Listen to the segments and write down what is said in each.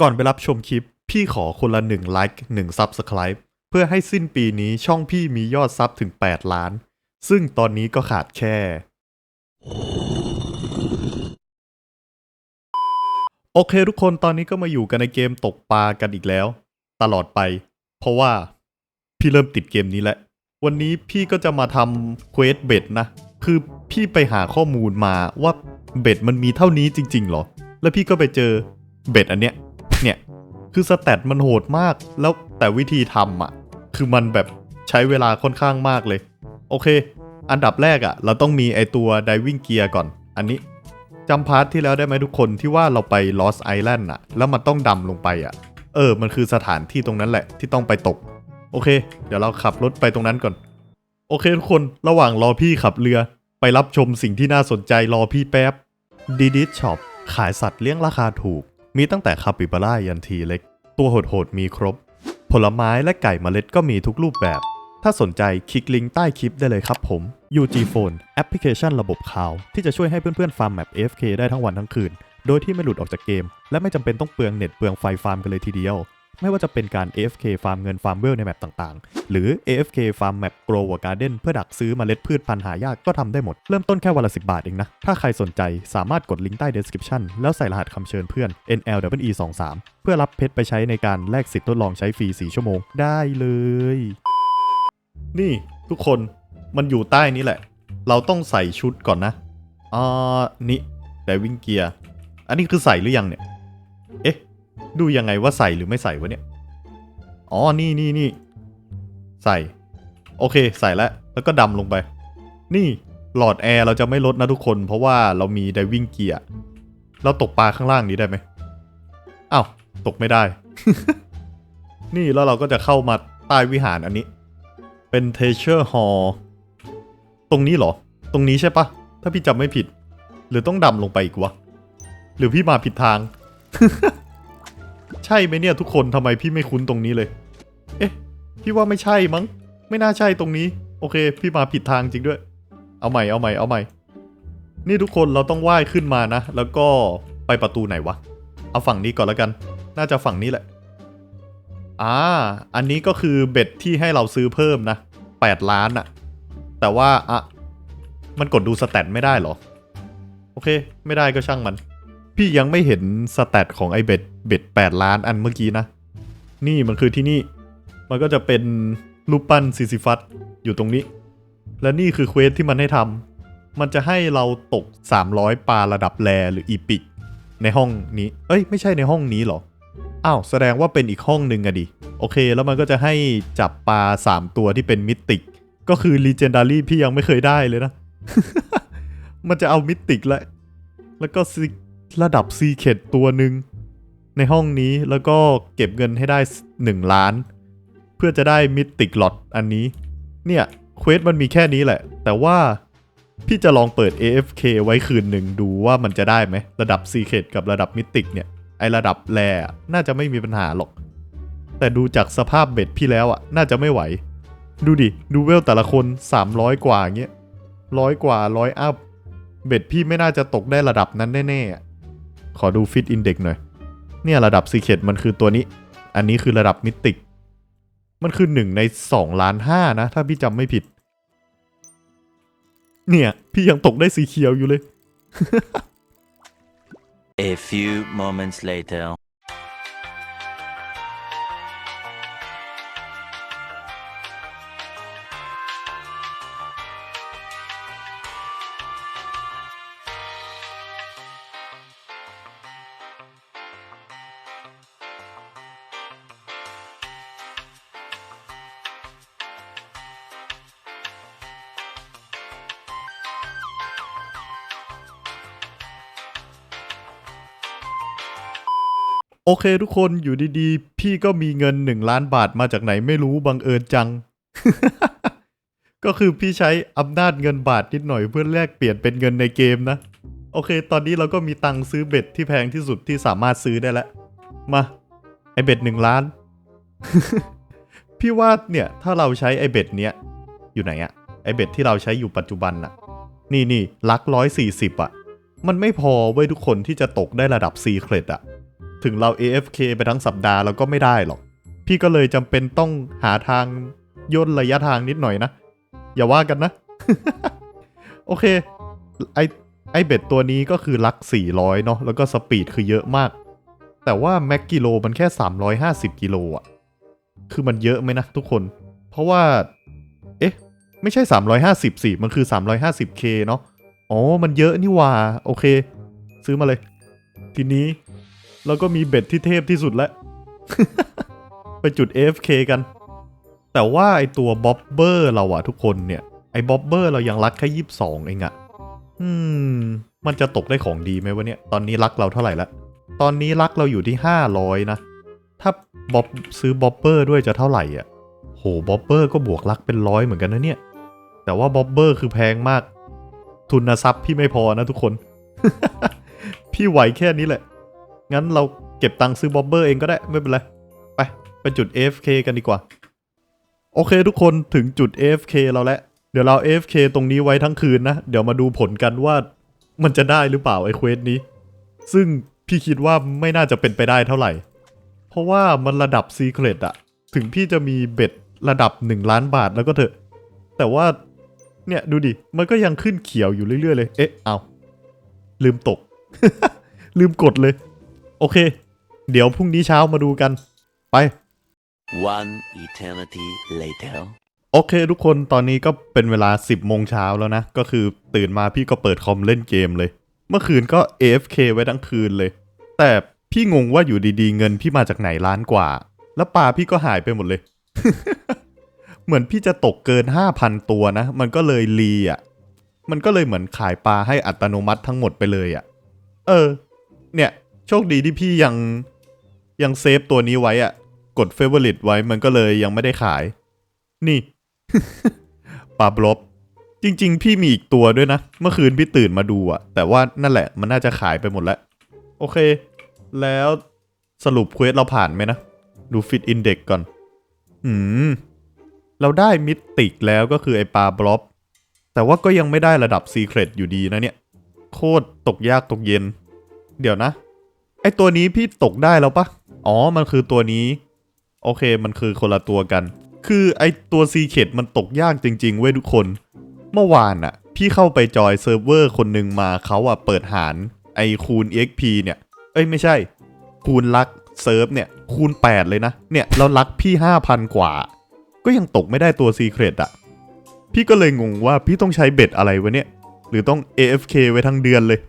ก่อนไปรับชมคลิป พี่ขอคนละ1ไลค์1 Subscribe เพื่อให้สิ้นปีนี้ช่องพี่มียอดซับถึง 8 ล้าน ซึ่งตอนนี้ก็ขาดแค่ โอเคทุกคนตอนนี้ก็มาอยู่กันในเกมตกปลากันอีกแล้ว ตลอดไป เพราะว่าพี่เริ่มติดเกมนี้แล้ว วันนี้พี่ก็จะมาทำเควสเบ็ดนะ คือพี่ไปหาข้อมูลมาว่าเบ็ดมันมีเท่านี้จริงๆหรอ แล้วพี่ก็ไปเจอเบ็ดอันเนี้ย คือสแตทมันโหดมาก แล้วแต่วิธีทำอะ คือมันแบบใช้เวลาค่อนข้างมากเลย โอเค อันดับแรกอะ เราต้องมีไอตัว diving gear ก่อน อันนี้จำพาร์ทที่แล้วได้ไหมทุกคนที่ว่าเราไป Lost Island อะ แล้วมันต้องดำลงไปอะ เออ มันคือสถานที่ตรงนั้นแหละที่ต้องไปตก โอเค เดี๋ยวเราขับรถไปตรงนั้นก่อน โอเคทุกคนระหว่างรอพี่ขับเรือไปรับชมสิ่งที่น่าสนใจรอพี่แป๊บดีดิชช็อปขายสัตว์เลี้ยงราคาถูก มีตั้งแต่คาปิบาร่ายันทีเล็ก ตัวโหดๆมีครบ ผลไม้และไก่เมล็ดก็มีทุกรูปแบบ ถ้าสนใจคลิกลิงก์ใต้คลิปได้เลยครับผม UG Phone แอปพลิเคชันระบบข่าว ที่จะช่วยให้เพื่อนๆฟาร์มแมป AFK ได้ทั้งวันทั้งคืน โดยที่ไม่หลุดออกจากเกม และไม่จำเป็นต้องเปลืองเน็ตเปลืองไฟฟาร์มกันเลยทีเดียว ไม่ว่าจะเป็นการ AFK ฟาร์มเงินฟาร์มเวลในแมปต่างๆ หรือ AFK ฟาร์มแมป Grow a Garden เพื่อดักซื้อเมล็ดพืชพันธุ์หายากก็ทำได้หมด เริ่มต้นแค่วันละ10บาทเองนะ ถ้าใครสนใจสามารถกดลิงก์ใต้ description แล้วใส่รหัสคำเชิญเพื่อน NLWE23 เพื่อรับเพชรไปใช้ในการแลกสิทธิ์ทดลองใช้ฟรี4ชั่วโมงได้เลย นี่ทุกคนมันอยู่ใต้นี้แหละ เราต้องใส่ชุดก่อนนะอ่านี่ไดวิ่งเกียร์ อันนี้คือใส่หรือยังเนี่ย ดูยังไงว่าใส่หรือไม่ใส่วะเนี่ย อ๋อ นี่นี่นี่ ใส่ โอเค ใส่แล้ว แล้วก็ดำลงไป นี่ หลอดแอร์เราจะไม่ลดนะทุกคน เพราะว่าเรามีไดวิ่งเกียร์ เราตกปลาข้างล่างนี้ได้ไหมอ้าว ตกไม่ได้ นี่แล้วเราก็จะเข้ามาใต้วิหารอันนี้ เป็นเทเชอร์ฮอลตรงนี้เหรอ ตรงนี้ใช่ปะ ถ้าพี่จำไม่ผิด หรือต้องดำลงไปอีกวะ หรือพี่มาผิดทางใช่ไหมเนี่ยทุกคนทำไมพี่ไม่คุ้นตรงนี้เลย เอ๊ะ พี่ว่าไม่ใช่มั้ง ไม่น่าใช่ตรงนี้ โอเค พี่มาผิดทางจริงด้วย เอาใหม่เอาใหม่เอาใหม่ นี่ทุกคนเราต้องว่ายขึ้นมานะ แล้วก็ไปประตูไหนวะ เอาฝั่งนี้ก่อนแล้วกัน น่าจะฝั่งนี้แหละ อ่า อันนี้ก็คือเบ็ดที่ให้เราซื้อเพิ่มนะ8ล้านอะแต่ว่าอะมันกดดูสแตทไม่ได้เหรอ โอเค ไม่ได้ก็ช่างมัน พี่ยังไม่เห็นสแตทของไอเบ็ดเบ็ด8ล้านอันเมื่อกี้นะ นี่มันคือที่นี่ มันก็จะเป็นรูปปั้นซิซิฟัสอยู่ตรงนี้ และนี่คือเควสที่มันให้ทำมันจะให้เราตก 300 ปลาระดับแรหรืออีปิก ในห้องนี้ เอ้ย ไม่ใช่ในห้องนี้หรอ อ้าว แสดงว่าเป็นอีกห้องหนึ่งอะดิ โอเค แล้วมันก็จะให้จับปลา 3 ตัวที่เป็นมิติก ก็คือ Legendary พี่ยังไม่เคยได้เลยนะ มันจะเอามิติกแล้วแล้วก็ซิ ระดับซีเคดตัวหนึ่งในห้องนี้แล้วก็เก็บเงินให้ได้ 1 ล้าน เพื่อจะได้มิติกลอตอันนี้ เนี่ยเควสมันมีแค่นี้แหละ แต่ว่าพี่จะลองเปิด AFK ไว้คืนหนึ่งดูว่ามันจะได้ไหม ระดับซีเคดกับระดับมิติกเนี่ย ไอระดับแรอะน่าจะไม่มีปัญหาหรอก แต่ดูจากสภาพเบ็ดพี่แล้วอะน่าจะไม่ไหว ดูดิ ดูเวลแต่ละคน 300 กว่าเงี้ยร้อยกว่าร้อยอัพ เบ็ดพี่ไม่น่าจะตกได้ระดับนั้นแน่ๆ ขอดูฟิตอินเด็กหน่อย เนี่ยระดับซีเคดมันคือตัวนี้ อันนี้คือระดับมิติก มันคือหนึ่งในสองล้านห้านะ ถ้าพี่จำไม่ผิด เนี่ย พี่ยังตกได้สีเขียวอยู่เลย A few moments later. โอเคทุกคนอยู่ดีๆ พี่ก็มีเงิน1ล้านบาทมาจากไหนไม่รู้บังเอิญจัง ก็คือพี่ใช้อำนาจเงินบาทนิดหน่อยเพื่อแลกเปลี่ยนเป็นเงินในเกมนะ โอเค ตอนนี้เราก็มีตังค์ซื้อเบ็ดที่แพงที่สุดที่สามารถซื้อได้แล้ว มา ไอเบ็ดหนึ่งล้าน พี่ว่าเนี่ย ถ้าเราใช้ไอเบ็ดเนี้ย อยู่ไหนอะไอเบ็ดที่เราใช้อยู่ปัจจุบันอะนี่นี่ลักร้อยสี่สิบอะมันไม่พอเว้ยทุกคนที่จะตกได้ระดับซีเครตอะ ถึงเรา AFK ไปทั้งสัปดาห์เราก็ไม่ได้หรอก พี่ก็เลยจำเป็นต้องหาทางย่นระยะทางนิดหน่อยนะ อย่าว่ากันนะ โอเค ไอไอเบ็ดตัวนี้ก็คือลัก 400 เนาะแล้วก็สปีดคือเยอะมาก แต่ว่าแม็กกิโลมันแค่ 350 กิโลอะคือมันเยอะไหมนะทุกคน เพราะว่า เอ๊ะ ไม่ใช่ 350สิมันคือ 350k เนาะอ๋อ มันเยอะนี่ว่า โอเค ซื้อมาเลย ทีนี้ เราก็มีเบ็ดที่เทพที่สุดแล้ว ไปจุด AFK กัน แต่ว่าไอตัวบ๊อบเบอร์เราอะทุกคนเนี่ย ไอบ๊อบเบอร์เรายังรักแค่ยี่สิบสองเองอะอืม มันจะตกได้ของดีไหมวะเนี่ย ตอนนี้รักเราเท่าไหร่ละ ตอนนี้รักเราอยู่ที่ห้าร้อยนะ ถ้าบ๊อบซื้อบ๊อบเบอร์ด้วยจะเท่าไหร่อะโหบ๊อบเบอร์ก็บวกรักเป็นร้อยเหมือนกันนะเนี่ย แต่ว่าบ๊อบเบอร์คือแพงมาก ทุนทรัพย์พี่ไม่พอนะทุกคน พี่ไหวแค่นี้แหละ งั้นเราเก็บตังค์ซื้อบ๊อบเบอร์เองก็ได้ไม่เป็นไร ไปไปจุด AFK กันดีกว่า โอเคทุกคนถึงจุด AFK เราแล้ว เดี๋ยวเรา AFK ตรงนี้ไว้ทั้งคืนนะ เดี๋ยวมาดูผลกันว่ามันจะได้หรือเปล่าไอ้เควสนี้ ซึ่งพี่คิดว่าไม่น่าจะเป็นไปได้เท่าไหร่ เพราะว่ามันระดับซีเครตอะถึงพี่จะมีเบ็ดระดับ 1 ล้านบาทแล้วก็เถอะ แต่ว่าเนี่ยดูดิ มันก็ยังขึ้นเขียวอยู่เรื่อยๆเลย เอ๊ะ เอา ลืมตก ลืมกดเลย โอเค เดี๋ยวพรุ่งนี้เช้ามาดูกัน ไป One eternity later. โอเคทุกคนตอนนี้ก็เป็นเวลา 10โมงเช้าแล้วนะ ก็คือตื่นมาพี่ก็เปิดคอมเล่นเกมเลย เมื่อคืนก็ AFK ไว้ทั้งคืนเลย แต่พี่งงว่าอยู่ดีๆ เงินพี่มาจากไหนล้านกว่า แล้วปลาพี่ก็หายไปหมดเลย เหมือนพี่จะตกเกิน 5,000 ตัวนะ มันก็เลยรีอะ มันก็เลยเหมือนขายปลาให้อัตโนมัติทั้งหมดไปเลยอะ เออ เนี่ย โชคดีที่พี่ยังยังเซฟตัวนี้ไว้อะกดเฟเวอร์ลิตไว้มันก็เลยยังไม่ได้ขาย นี่ ปาบลบ จริง ๆ พี่มีอีกตัวด้วยนะ เมื่อคืนพี่ตื่นมาดูอะแต่ว่านั่นแหละมันน่าจะขายไปหมดแล้ว โอเค แล้วสรุปเควสเราผ่านไหมนะ ดูฟิตอินเด็กก่อน อืม เราได้มิติกแล้วก็คือไอปลาบล็อบ แต่ว่าก็ยังไม่ได้ระดับซีเครตอยู่ดีนะเนี่ย โคตรตกยากตกเย็น เดี๋ยวนะ ไอตัวนี้พี่ตกได้แล้วปะอ๋อ มันคือตัวนี้ โอเค มันคือคนละตัวกัน คือไอตัวซีเคดมันตกยากจริง ๆ เว้ยทุกคน เมื่อวานอะพี่เข้าไปจอยเซิร์ฟเวอร์คนหนึ่งมาเขาอะเปิดหารไอคูณ EXP เนี่ย เอ้ยไม่ใช่ คูณลักเซิร์ฟเนี่ย คูณ 8 เลยนะ เนี่ยแล้วลักพี่ 5,000 กว่า ก็ยังตกไม่ได้ตัวซีเครตอะพี่ก็เลยงงว่าพี่ต้องใช้เบ็ดอะไรวะเนี่ย หรือต้อง AFK ไว้ทั้งเดือนเลย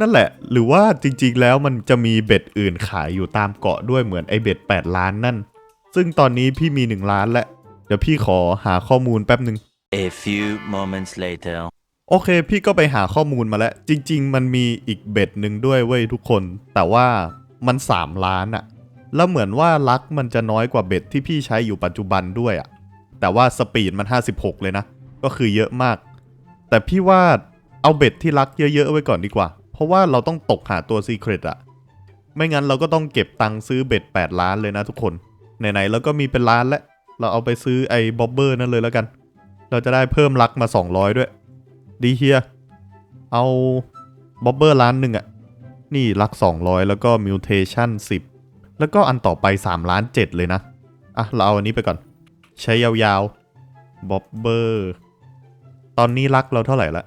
นั่นแหละ หรือว่าจริงๆแล้วมันจะมีเบ็ดอื่นขายอยู่ตามเกาะด้วยเหมือนไอเบ็ด8 ล้านนั่น ซึ่งตอนนี้พี่มี 1 ล้านแล้วเดี๋ยวพี่ขอหาข้อมูลแป๊บหนึ่ง A few moments later. โอเค พี่ก็ไปหาข้อมูลมาแล้ว จริง ๆ มันมีอีกเบ็ดหนึ่งด้วยเว้ยทุกคน แต่ว่ามัน 3 ล้านอะแล้วเหมือนว่าลักมันจะน้อยกว่าเบ็ดที่พี่ใช้อยู่ปัจจุบันด้วยอะแต่ว่าสปีดมัน 56 เลยนะ ก็คือเยอะมาก แต่พี่ว่าเอาเบ็ดที่ลักเยอะๆไว้ก่อนดีกว่า เพราะว่าเราต้องตกหาตัวซีเครตอะไม่งั้นเราก็ต้องเก็บตังค์ซื้อเบ็ด 8 ล้านเลยนะทุกคน ไหนๆเราก็มีเป็นล้านแล้ว เราเอาไปซื้อไอ้บ๊อบเบอร์นั่นเลยแล้วกัน เราจะได้เพิ่มลักมา 200 ด้วย ดีเฮีย เอาบ๊อบเบอร์ล้านหนึ่งอะนี่ลัก 200 แล้วก็มิวเทชัน10 แล้วก็อันต่อไป3ล้าน7เลยนะ อะ เราเอาอันนี้ไปก่อน ใช้ยาวๆบ๊อบเบอร์ ตอนนี้ลักเราเท่าไหร่ละ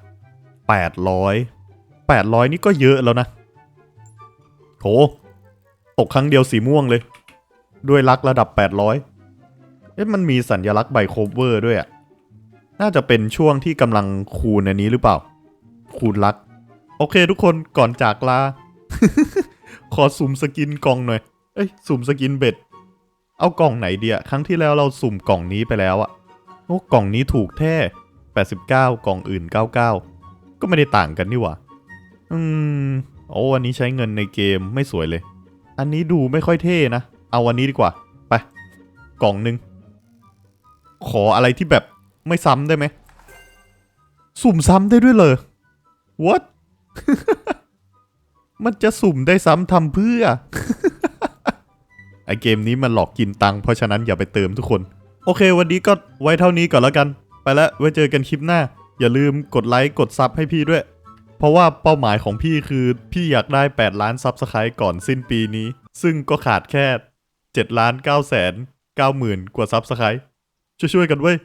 800 800 นี่ก็เยอะแล้วนะโหตกครั้งเดียวสีม่วงเลย ด้วยลักระดับ 800 เอ๊ะมันมีสัญลักษณ์ใบโคเวอร์ด้วยอะน่าจะเป็นช่วงที่กำลังคูณอันนี้หรือเปล่า คูณลัก โอเคทุกคนก่อนจากลา ขอสุ่มสกินกล่องหน่อย เอ้ยสุ่มสกินเบ็ด เอากล่องไหนเดียครั้งที่แล้วเราสุ่มกล่องนี้ไปแล้วอะโอ้กล่องนี้ถูกแท้89 กล่องอื่น 99 ก็ไม่ได้ต่างกันนี่หว่า อืมโอ้อันนี้ใช้เงินในเกมไม่สวยเลย อันนี้ดูไม่ค่อยเท่นะ เอาอันนี้ดีกว่า ไป กล่องหนึ่งขออะไรที่แบบไม่ซ้ำได้ไหม สุ่มซ้ำได้ด้วยเลย what มันจะสุ่มได้ซ้ำทำเพื่อ ไอเกมนี้มันหลอกกินตังค์เพราะฉะนั้นอย่าไปเติมทุกคน โอเค วันนี้ก็ไว้เท่านี้ก่อนแล้วกัน ไปแล้วไว้เจอกันคลิปหน้า อย่าลืมกดไลค์กดซับให้พี่ด้วย เพราะว่าเป้าหมายของพี่คือพี่อยากได้ 8 ล้านซับสไครต์ก่อนสิ้นปีนี้ ซึ่งก็ขาดแค่7ล้าน9แสน9หมื่นกว่าซับสไครต์ช่วยๆกันเว้ย